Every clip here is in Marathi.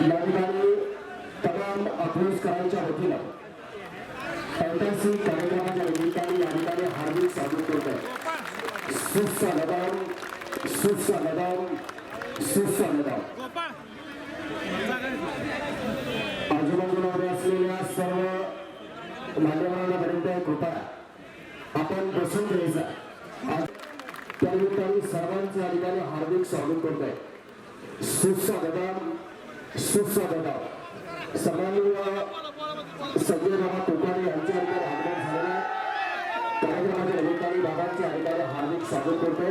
या ठिकाणी तमाम अभ्यासकरांच्या वतीनं ऐतिहासिक कार्यक्रमाच्या निमित्ताने या ठिकाणी हार्दिक स्वागत करत आहे सुस्सा लगाम सुस्सा सुस्वागतम सुस्सा सुस्वागतम आजूबाजूला उभे असलेल्या सर्व मान्यवरांना कृपया आपण बसून घ्यायचा. त्यानिमित्ताने सर्वांचे या ठिकाणी हार्दिक स्वागत करत आहे सुस्सा सुस्वागतम सुस्वागतम सन्माननीय संजय बाबा कोकारे यांच्या ठिकाणी आगमन झालेलं आहे. कार्यक्रमाच्या निमित्ताने बाबांचे अधिकारी हार्दिक स्वागत करतो.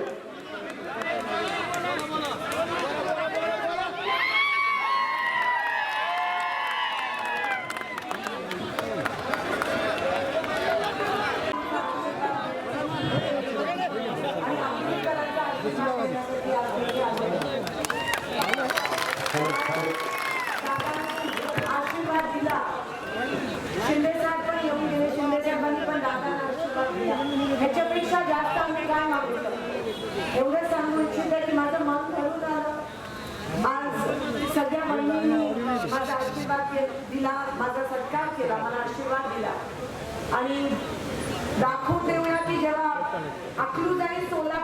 करतोय आशीर्वाद दिला. शिंदे साहेब पण येऊन गेले शिंदे साहेबांनी पण दादांना आशीर्वाद दिला ह्याच्यापेक्षा जास्त आम्ही काय मागू शकतो एवढं सांगू इच्छिते की माझं मन भरून आलं आज सगळ्या बहिणींनी माझा आशीर्वाद दिला. माझा सत्कार केला मला आशीर्वाद दिला आणि दाखवून देऊया की जेव्हा अकलूज आणि सोलापूर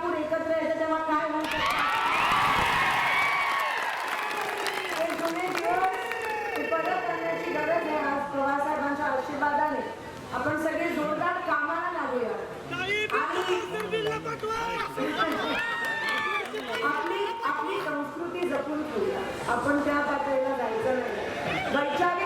आशीर्वादाने आपण सगळे जोरदार कामाला लागूया. आपली आपली संस्कृती जपून ठेवूया. आपण त्या पातळीला जायचं नाही. वैचारिक